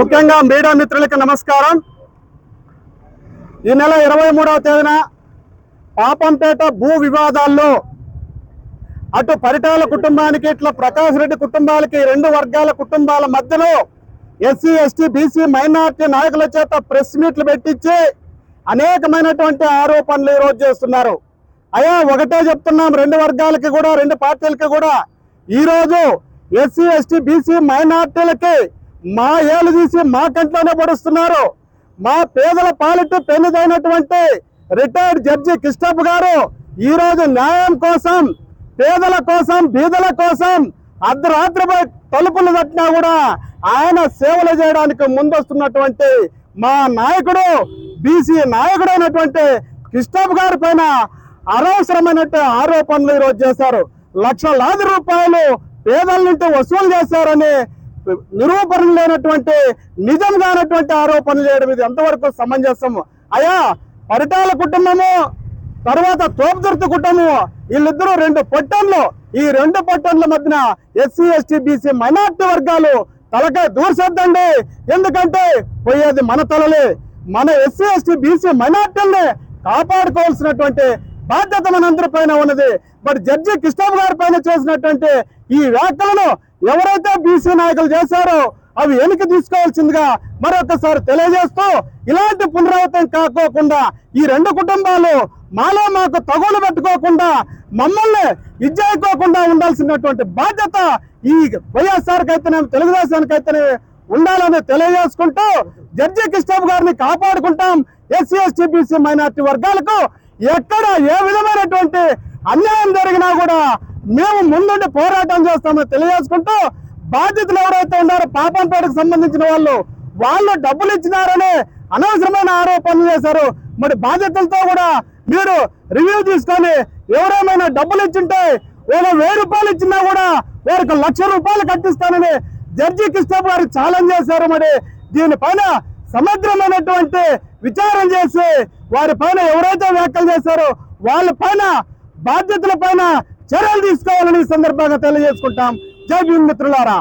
ముఖ్యంగా మీడియా మిత్రులకి నమస్కారం. ఈ నెల ఇరవై మూడవ తేదీన పాపంపేట భూ వివాదాల్లో అటు పరిటాల కుటుంబానికి ఇట్లా ప్రకాష్ రెడ్డి కుటుంబాలకి రెండు వర్గాల కుటుంబాల మధ్యలో ఎస్సీ ఎస్టీ బీసీ మైనార్టీ నాయకుల చేత ప్రెస్ మీట్లు పెట్టించి అనేకమైనటువంటి ఆరోపణలు ఈరోజు చేస్తున్నారు. అయ్యా ఒకటే చెప్తున్నాం రెండు వర్గాలకి కూడా రెండు పార్టీలకి కూడా. ఈరోజు ఎస్సీ ఎస్టీ బీసీ మైనార్టీలకి మా ఏలు తీసి మా కంట్లోనే పడుస్తున్నారు. మా పేదల పాలిట పెన్నుదైనటువంటి రిటైర్డ్ జడ్జి కిష్టప్ గారు ఈ రోజు న్యాయం కోసం పేదల కోసం బీదల కోసం అర్ధరాత్రిపై తలుపులు తట్టినా కూడా ఆయన సేవలు చేయడానికి ముందొస్తున్నటువంటి మా నాయకుడు బీసీ నాయకుడైనటువంటి కిష్టప్ గారి పైన అనవసరమైనటువంటి ఆరోపణలు ఈరోజు చేశారు. లక్షలాది రూపాయలు పేదల నుండి వసూలు చేశారని నిరూపణ లేనటువంటి నిజం కానటువంటి ఆరోపణలు చేయడం ఇది ఎంతవరకు సమంజసం అయ్యా పరిటాల కుటుంబము తర్వాత తోపుదుర్తి కుటుంబము వీళ్ళిద్దరూ రెండు పట్టణంలో. ఈ రెండు పొట్టన్ల మధ్యన ఎస్సీ ఎస్టీ బీసీ మైనార్టీ వర్గాలు తలకాయ దూర్చొద్దండి. ఎందుకంటే పోయేది మన తలలే. మన ఎస్సీ ఎస్టీ బీసీ మైనార్టీల్ని కాపాడుకోవాల్సినటువంటి బాధ్యత మనందరి పైన ఉన్నది. బట్ జడ్జి కృష్ణం గారి పైన చేసినటువంటి ఈ వ్యాఖ్యలను ఎవరైతే బీసీ నాయకులు చేశారో అవి వెనక్కి తీసుకోవాల్సిందిగా మరొకసారి తెలియజేస్తూ ఇలాంటి పునరావృతం కాకోకుండా ఈ రెండు కుటుంబాలు మాలో మాకు తగులు పెట్టుకోకుండా మమ్మల్ని ఇజ్జాయికోకుండా ఉండాల్సినటువంటి బాధ్యత ఈ వైఎస్ఆర్కి అయితేనే తెలుగుదేశానికి అయితేనే ఉండాలని తెలియజేసుకుంటూ జడ్జి కిష్టబ్ గారిని కాపాడుకుంటాం. ఎస్సీ ఎస్టీ బీసీ మైనార్టీ వర్గాలకు ఎక్కడ ఏ విధమైనటువంటి అన్యాయం జరిగినా కూడా మేము ముందుండి పోరాటం చేస్తామని తెలియజేసుకుంటూ బాధితులు ఎవరైతే ఉన్నారో పాపంపేటకు సంబంధించిన వాళ్ళు వాళ్ళు డబ్బులు ఇచ్చినారని అనవసరమైన ఆరోపణలు చేశారు. మరి బాధ్యతలతో కూడా మీరు రివ్యూ తీసుకొని ఎవరేమైనా డబ్బులు ఇచ్చింటే ఒక వెయ్యి రూపాయలు ఇచ్చినా కూడా వారికి లక్ష రూపాయలు కట్టిస్తానని జడ్జి కృష్ణ గారు ఛాలెంజ్ చేశారు మరి. దీనిపైన సమగ్రమైనటువంటి విచారం చేసి వారి పైన ఎవరైతే వ్యాఖ్యలు చేశారో వాళ్ళ పైన బాధ్యతల పైన చర్యలు తీసుకోవాలని సందర్భంగా తెలియజేసుకుంటాం. జై భీమ్ మిత్రులారా.